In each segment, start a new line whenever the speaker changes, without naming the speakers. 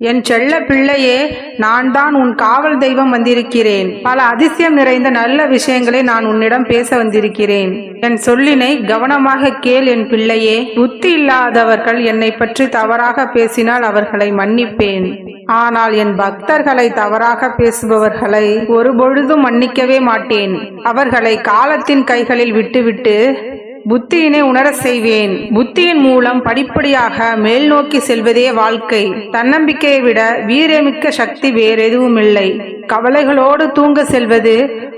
என் செல்ல பிள்ளையே நான் தான் உன் காவல் தெய்வம் வந்திருக்கிறேன். பல அதிசயம் நிறைந்த நல்ல விஷயங்களை நான் உன்னிடம் பேச வந்திருக்கிறேன். என் சொல்லினை கவனமாக கேள் என் பிள்ளையே. புத்தி இல்லாதவர்கள் என்னை பற்றி தவறாக பேசினால் அவர்களை மன்னிப்பேன். ஆனால் என் பக்தர்களை தவறாக பேசுபவர்களை ஒருபொழுதும் மன்னிக்கவே மாட்டேன். அவர்களை காலத்தின் கைகளில் விட்டுவிட்டு புத்தியினை உணர செய்வேன். புத்தியின் மூலம் படிப்படியாக மேல் நோக்கி செல்வதே வாழ்க்கை. தன்னம்பிக்கையை விட வீரமிக்க சக்தி வேறெதுவும் இல்லை கவலைகளோடு தூங்க செல்வது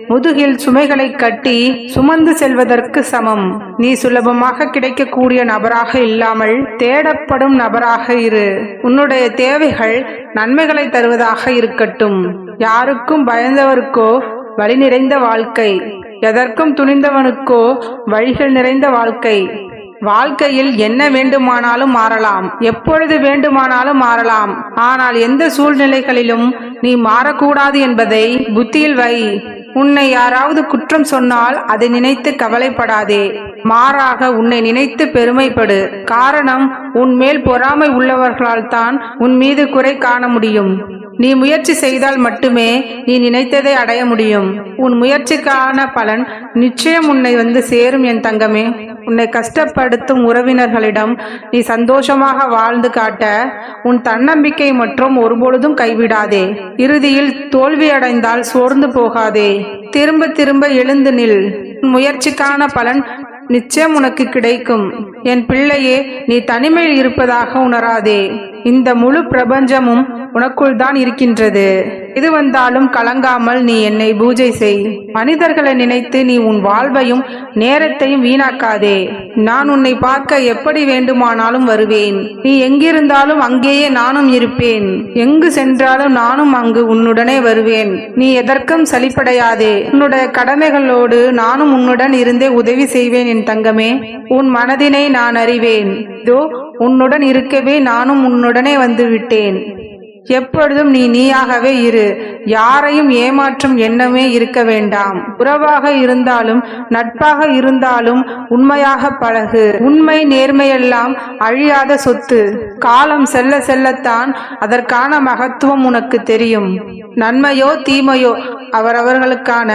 முதுகில் சுமைகளை கட்டி சுமந்து செல்வதற்கு சமம். நீ சுலபமாக கிடைக்கக்கூடிய நபராக இல்லாமல் தேடப்படும் நபராக இரு. உன்னுடைய தேவைகள் நன்மைகளை தருவதாக இருக்கட்டும். யாருக்கும் பயந்தவருக்கோ வழி நிறைந்த வாழ்க்கை. எதற்கும் துணிந்தவனுக்கோ வழிகள் நிறைந்த வாழ்க்கை. வாழ்க்கையில் என்ன வேண்டுமானாலும் மாறலாம். எப்பொழுது வேண்டுமானாலும் மாறலாம். ஆனால் எந்த சூழ்நிலைகளிலும் நீ மாறக்கூடாது என்பதை புத்தியில் வை. உன்னை யாராவது குற்றம் சொன்னால் அதை நினைத்து கவலைப்படாதே. மாறாக உன்னை நினைத்து பெருமைப்படு. காரணம் உன் மேல் பொறாமை உள்ளவர்களால் தான் உன் மீது குறை காண முடியும். நீ முயற்சி செய்தால் மட்டுமே நீ நினைத்ததை அடைய முடியும். உன் முயற்சிக்கான பலன் நிச்சயம் உன்னை வந்து சேரும் என் தங்கமே. உன்னை கஷ்டப்படுத்தும் உறவினர்களிடம் நீ சந்தோஷமாக வாழ்ந்து காட்ட உன் தன்னம்பிக்கை மற்றும் ஒருபொழுதும் கைவிடாதே. இறுதியில் தோல்வியடைந்தால் சோர்ந்து போகாதே. திரும்ப திரும்ப எழுந்து நில். உன் முயற்சிக்கான பலன் நிச்சயம் உனக்கு கிடைக்கும். என் பிள்ளையே நீ தனிமையில் இருப்பதாக உணராதே. இந்த முழு பிரபஞ்சமும் உனக்குள் தான் இருக்கின்றது. எது வந்தாலும் கலங்காமல் நீ என்னை பூஜை செய். மனிதர்களை நினைத்து நீ உன் வாழ்வையும் நேரத்தையும் வீணாக்காதே. நான் உன்னை பார்க்க எப்படி வேண்டுமானாலும் வருவேன். நீ எங்கிருந்தாலும் அங்கேயே நானும் இருப்பேன். எங்கு சென்றாலும் நானும் அங்கு உன்னுடனே வருவேன். நீ எதற்கும் சலிப்படையாதே. உன்னுடைய கடமைகளோடு நானும் உன்னுடன் இருந்தே உதவி செய்வேன் என் தங்கமே. உன் மனதினை நான் அறிவேன். இதோ உன்னுடன் இருக்கவே நானும் உன்னுடனே வந்து விட்டேன். எப்பொழுதும் நீ நீயாகவே இரு. யாரையும் ஏமாற்றும் எண்ணமே இருக்க வேண்டாம். உறவாக இருந்தாலும் நட்பாக இருந்தாலும் உண்மையாக பழகு. உண்மை நேர்மையெல்லாம் அழியாத சொத்து. காலம் செல்ல செல்லத்தான் அதற்கான மகத்துவம் உனக்கு தெரியும். நன்மையோ தீமையோ அவரவர்களுக்கான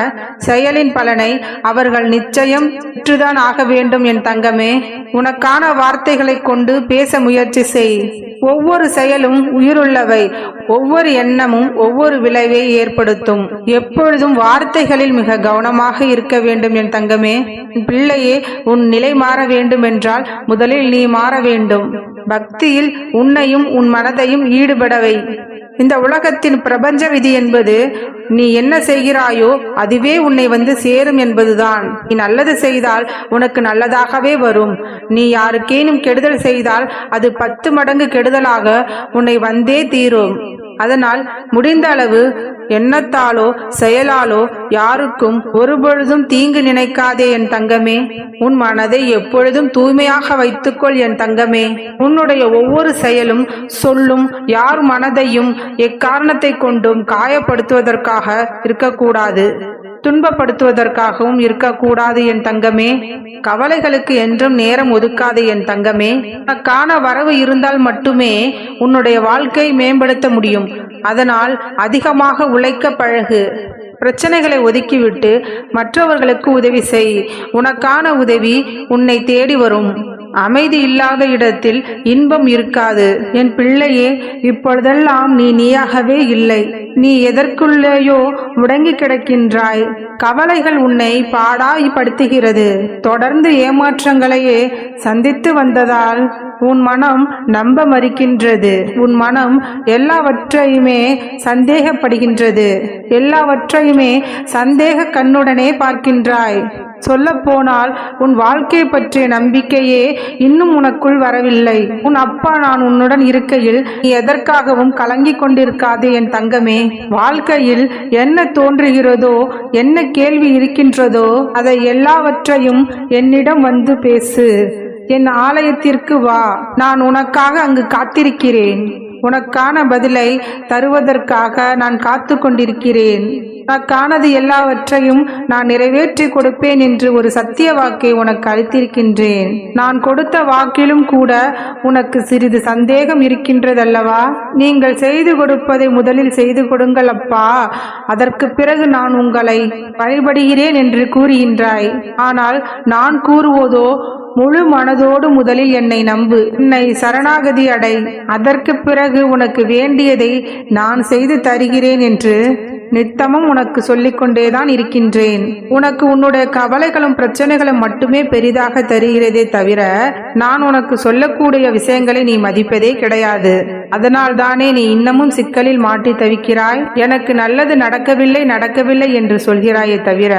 செயலின் பலனை அவர்கள் நிச்சயம் பெற்றுதான் ஆக வேண்டும் என் தங்கமே. உனக்கான வார்த்தைகளை கொண்டு பேச முயற்சி செய். ஒவ்வொரு செயலும் உயிருள்ளவை. ஒவ்வொரு எண்ணமும் ஒவ்வொரு விளைவை ஏற்படுத்தும். எப்பொழுதும் வார்த்தைகளில் மிக கவனமாக இருக்க வேண்டும் என் தங்கமே. பிள்ளையே உன் நிலை மாற வேண்டும் என்றால் முதலில் நீ மாற வேண்டும். பக்தியில் உன்னையும் உன் மனதையும் ஈடுபடவை இந்த உலகத்தின் பிரபஞ்ச விதி என்பது நீ என்ன செய்கிறாயோ அதுவே உன்னை வந்து சேரும் என்பதுதான். நீ நல்லது செய்தால் உனக்கு நல்லதாகவே வரும். நீ யாருக்கேனும் கெடுதல் செய்தால் அது பத்து மடங்கு கெடுதலாக உன்னை வந்தே தீரும். அதனால் முடிந்த அளவு எண்ணத்தாலோ செயலாலோ யாருக்கும் ஒருபொழுதும் தீங்கு நினைக்காதே என் தங்கமே. உன் மனதை எப்பொழுதும் தூய்மையாக வைத்துக்கொள் என் தங்கமே. உன்னுடைய ஒவ்வொரு செயலும் சொல்லும் யார் மனதையும் எக்காரணத்தை கொண்டும் காயப்படுத்துவதற்காக இருக்கக்கூடாது. துன்பப்படுத்துவதற்காகவும் இருக்கக்கூடாது என் தங்கமே. கவலைகளுக்கு என்றும் நேரம் ஒதுக்காது என் தங்கமே. உனக்கான வரவு இருந்தால் மட்டுமே உன்னுடைய வாழ்க்கை மேம்படுத்த முடியும். அதனால் அதிகமாக உழைக்க பழகு. பிரச்சனைகளை ஒதுக்கிவிட்டு மற்றவர்களுக்கு உதவி செய். உனக்கான உதவி உன்னை தேடி வரும். அமைதி இல்லாத இடத்தில் இன்பம் இருக்காது. என் பிள்ளையே இப்பொழுதெல்லாம் நீ நீயாகவே இல்லை. நீ எதற்குள்ளேயோ முடங்கி கிடக்கின்றாய். கவலைகள் உன்னை பாடாய்படுத்துகிறது தொடர்ந்து ஏமாற்றங்களையே சந்தித்து வந்ததால் உன் மனம் நம்ப மறுக்கின்றது. உன் மனம் எல்லாவற்றையுமே சந்தேகப்படுகின்றது. எல்லாவற்றையுமே சந்தேக கண்ணுடனே பார்க்கின்றாய். சொல்லப்போனால் உன் வாழ்க்கை பற்றிய நம்பிக்கையே இன்னும் உனக்குள் வரவில்லை. உன் அப்பா நான் உன்னுடன் இருக்கையில் நீ எதற்காகவும் கலங்கிக் கொண்டிருக்காதே என் தங்கமே. வாழ்க்கையில் என்ன தோன்றுகிறதோ என்ன கேள்வி இருக்கின்றதோ அதை எல்லாவற்றையும் என்னிடம் வந்து பேசு. என் ஆலயத்திற்கு வா. நான் உனக்காக அங்கு காத்திருக்கிறேன். உனக்கான பதிலை தருவதற்காக நான் காத்து கொண்டிருக்கிறேன் உனக்கானது எல்லாவற்றையும் நான் நிறைவேற்றி கொடுப்பேன் என்று ஒரு சத்திய வாக்கை உனக்கு அளித்திருக்கின்றேன். நான் கொடுத்த வாக்கிலும் கூட உனக்கு சிறிது சந்தேகம் இருக்கின்றதல்லவா? நீங்கள் செய்து கொடுப்பதை முதலில் செய்து கொடுங்கள் அப்பா. அதற்கு பிறகு நான் உங்களை வழிபடுகிறேன் என்று கூறுகின்றாய். ஆனால் நான் கூறுவதோ முழு மனதோடு முதலில் என்னை நம்பு. என்னை சரணாகதி அடை. அதற்கு பிறகு உனக்கு வேண்டியதை நான் செய்து தருகிறேன் என்று நித்தமும் உனக்கு சொல்லிக்கொண்டேதான் இருக்கின்றேன். உனக்கு உன்னுடைய கவலைகளும் பிரச்சனைகளும் மட்டுமே பெரிதாக தருகிறதே தவிர நான் உனக்கு சொல்லக்கூடிய விஷயங்களை நீ மதிப்பதே கிடையாது. அதனால் தானே நீ இன்னமும் சிக்கலில் மாட்டி தவிக்கிறாய்? எனக்கு நல்லது நடக்கவில்லை நடக்கவில்லை என்று சொல்கிறாயே தவிர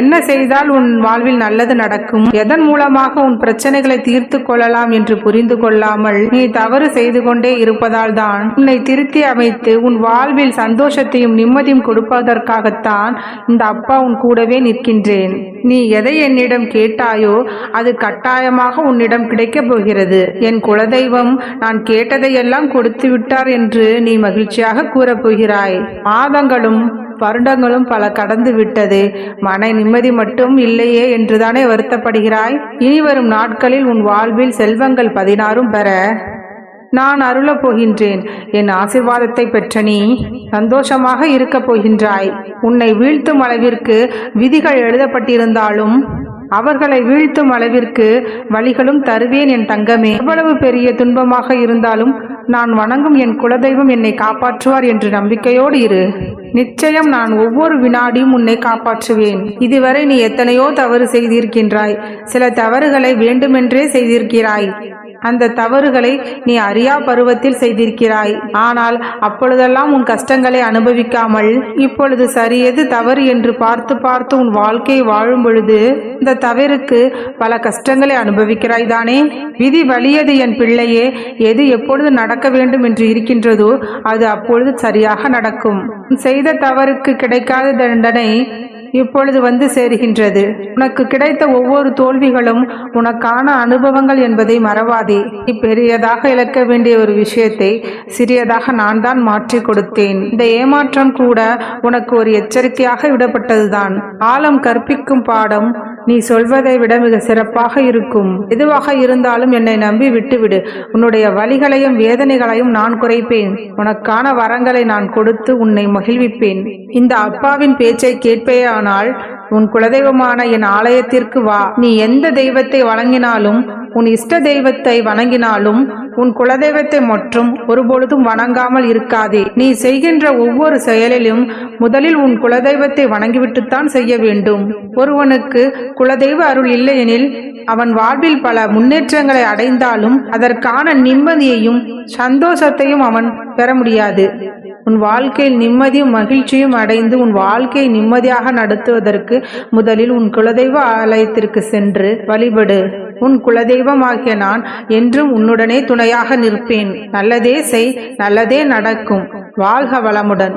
என்ன செய்தால் உன் வாழ்வில் நல்லது நடக்கும்? எதன் மூலமாக உன் பிரச்சனைகளை தீர்த்து கொள்ளலாம் என்று புரிந்து கொள்ளாமல் நீ தவறு செய்து கொண்டே இருப்பதால் தான் உன்னை திருத்தி அமைத்து உன் வாழ்வில் சந்தோஷத்தையும் நிம்மதியும் கொடுப்பதற்காகத்தான் இந்த அப்பா உன் கூடவே நிற்கின்றேன். நீ எதை என்னிடம் கேட்டாயோ அது கட்டாயமாக உன்னிடம் கிடைக்கப் போகிறது. என் குலதெய்வம் நான் கேட்டதையெல்லாம் கொடுத்து விட்டார் என்று நீ மகிழ்ச்சியாக கூறப்போகிறாய். மாதங்களும் வருடங்களும் பல கடந்து விட்டது. மன நிம்மதி மட்டும் இல்லையே என்றுதானே வருத்தப்படுகிறாய்? இனி வரும் நாட்களில் உன் வாழ்வில் செல்வங்கள் பதினாறும் பெற நான் அருளப் போகின்றேன். என் ஆசிர்வாதத்தை பெற்ற நீ சந்தோஷமாக இருக்கப் போகின்றாய். உன்னை வீழ்த்தும் அளவிற்கு விதிகள் எழுதப்பட்டிருந்தாலும் அவர்களை வீழ்த்தும் அளவிற்கு வழிகளும் தருவேன் என் தங்கமே. எவ்வளவு பெரிய துன்பமாக இருந்தாலும் நான் வணங்கும் என் குலதெய்வம் என்னை காப்பாற்றுவார் என்று நம்பிக்கையோடு இரு. நிச்சயம் நான் ஒவ்வொரு வினாடியும் உன்னை காப்பாற்றுவேன். இதுவரை நீ எத்தனையோ தவறு செய்திருக்கின்றாய். சில தவறுகளை வேண்டுமென்றே செய்திருக்கிறாய். அந்த தவறுகளை நீ அறியா பருவத்தில் செய்திருக்கிறாய். ஆனால் அப்பொழுதெல்லாம் உன் கஷ்டங்களை அனுபவிக்காமல் இப்பொழுது சரியது தவறு என்று பார்த்து பார்த்து உன் வாழ்க்கையை வாழும் பொழுது இந்த தவறுக்கு பல கஷ்டங்களை அனுபவிக்கிறாய் தானே? விதி வலியது என் பிள்ளையே எது எப்பொழுது நடக்க வேண்டும் என்று இருக்கின்றதோ அது அப்பொழுது சரியாக நடக்கும். செய்த தவறுக்கு கிடைக்காத தண்டனை இப்பொழுது வந்து சேருகின்றது. உனக்கு கிடைத்த ஒவ்வொரு தோல்விகளும் உனக்கான அனுபவங்கள் என்பதை மறவாதே. பெரியதாக இழக்க வேண்டிய ஒரு விஷயத்தை சிறியதாக நான் தான் மாற்றி கொடுத்தேன். இந்த ஏமாற்றம் கூட உனக்கு ஒரு எச்சரிக்கையாக விடப்பட்டதுதான். காலம் கற்பிக்கும் பாடம் நீ சொல்வதை விட மிக சிறப்பாக இருக்கும். எதுவாக இருந்தாலும் என்னை நம்பி விட்டுவிடு. உன்னுடைய வலிகளையும் வேதனைகளையும் நான் குறைப்பேன். உனக்கான வரங்களை நான் கொடுத்து உன்னை மகிழ்விப்பேன். இந்த அப்பாவின் பேச்சை கேட்பேயானால் உன் குலதெய்வமான என் ஆலயத்திற்கு வா. நீ எந்த தெய்வத்தை வணங்கினாலும் உன் இஷ்ட தெய்வத்தை வணங்கினாலும் உன் குலதெய்வத்தை மற்றும் ஒருபொழுதும் வணங்காமல் இருக்காதே. நீ செய்கின்ற ஒவ்வொரு செயலிலும் முதலில் உன் குலதெய்வத்தை வணங்கிவிட்டுத்தான் செய்ய வேண்டும். ஒருவனுக்கு குலதெய்வ அருள் இல்லையெனில் அவன் வாழ்வில் பல முன்னேற்றங்களை அடைந்தாலும் அதற்கான நிம்மதியையும் சந்தோஷத்தையும் அவன் பெற முடியாது. உன் வாழ்க்கையில் நிம்மதியும் மகிழ்ச்சியும் அடைந்து உன் வாழ்க்கையை நிம்மதியாக நடத்துவதற்கு முதலில் உன் குலதெய்வ ஆலயத்திற்கு சென்று வழிபடு. உன் குலதெய்வமாகிய நான் என்றும் உன்னுடனே துணையாக நிற்பேன். நல்லதே செய் நல்லதே நடக்கும். வாழ்க வளமுடன்.